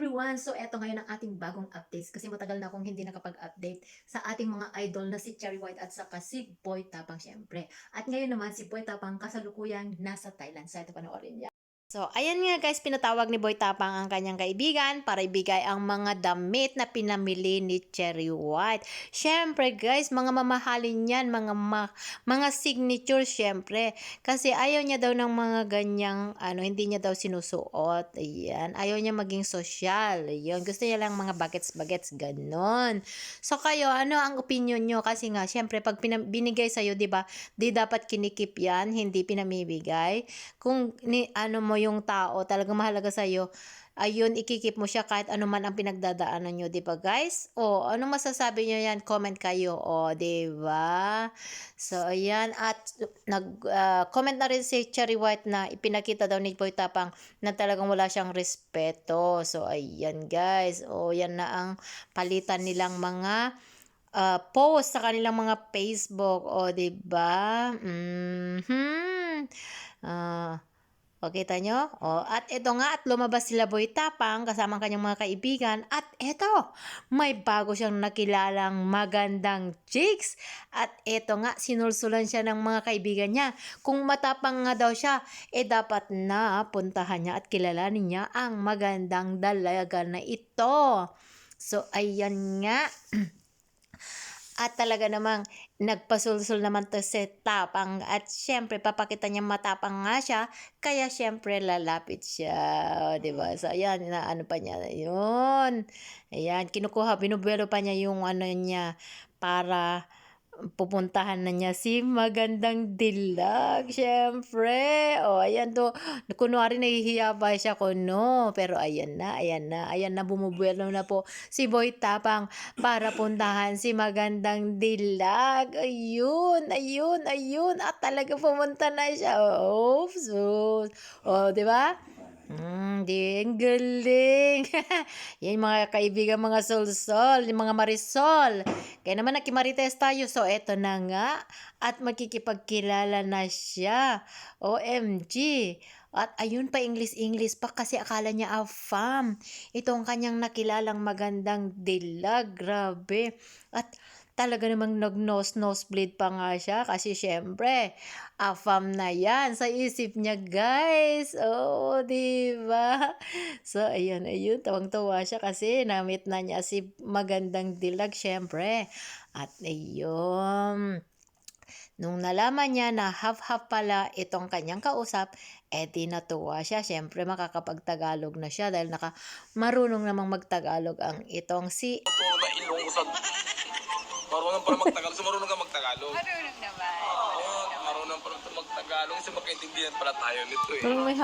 everyone! So, eto ngayon ang ating bagong updates kasi matagal na akong hindi nakapag-update sa ating mga idol na si Cherry White at saka si Boy Tapang syempre. At ngayon naman si Boy Tapang kasalukuyang nasa Thailand. So, ito panoorin niya. So, ayan nga guys, pinatawag ni Boy Tapang ang kanyang kaibigan para ibigay ang mga damit na pinamili ni Cherry White. Syempre guys, mga mamahalin yan, mga ma- mga signature syempre. Kasi ayaw niya daw ng mga ganyang, ano, hindi niya daw sinusuot. Ayan, ayaw niya maging social. Ayun, gusto niya lang mga bagets-bagets, ganon. So kayo, ano ang opinion nyo? Kasi nga, syempre, pag pinam- binigay sa'yo, di ba, di dapat kinikip yan, hindi pinamibigay. Kung ni, ano mo yung tao, talagang mahalaga sa'yo, ayun, ikikip mo siya kahit ano man ang pinagdadaanan nyo, di ba guys? O, ano masasabi nyo yan? Comment kayo, o, di ba? So, ayan, at nag-comment na rin si Cherry White na ipinakita daw ni Boy Tapang na talagang wala siyang respeto. So, ayan guys, o, yan na ang palitan nilang mga uh, post sa kanilang mga Facebook, o, di ba? Mhm. Ah, o, kita nyo? O, at ito nga, at lumabas sila Boy Tapang kasama ang kanyang mga kaibigan. At ito, may bago siyang nakilalang magandang chicks. At ito nga, sinulsulan siya ng mga kaibigan niya. Kung matapang nga daw siya, eh dapat na puntahan niya at kilalanin niya ang magandang dalaga na ito. So, ayan nga. At talaga namang nagpasulsul naman to si Tapang at syempre papakita niya matapang nga siya kaya syempre lalapit siya, 'di ba? So ayan na ano pa niya 'yun. Ayan, kinukuha binubuelo pa niya yung ano niya para pupuntahan na niya si magandang dilag, syempre. O, ayan to. Kunwari nahihiya pa siya kuno. Pero ayan na, ayan na, ayan na, bumubuelo na po si Boy Tapang para puntahan si magandang dilag. Ayun, ayun, ayun. At talaga pumunta na siya. Oops, oops. O, di ba? Hmm, di, ang galing. Yan mga kaibigan, mga solsol, mga marisol. Kaya naman nakimarites tayo, so eto na nga. At magkikipagkilala na siya. OMG. At ayun pa, English-English pa kasi akala niya afam. Ito ang kanyang nakilalang magandang dilag. Grabe. At talaga namang nag-nose nosebleed pa nga siya kasi syempre afam na yan sa isip niya guys oh di ba so ayun ayun tawang-tawa siya kasi namit na niya si magandang dilag syempre at ayun Nung nalaman niya na half-half pala itong kanyang kausap, eh di natuwa siya. Siyempre makakapag-Tagalog na siya dahil naka marunong namang mag-Tagalog ang itong si Ito na ilong. Marunong para magtagalog. So marunong ka magtagalog. Marunong naman. Oo, marunong para magtagalog. Kasi magkaintindihan pala tayo nito eh. Parang may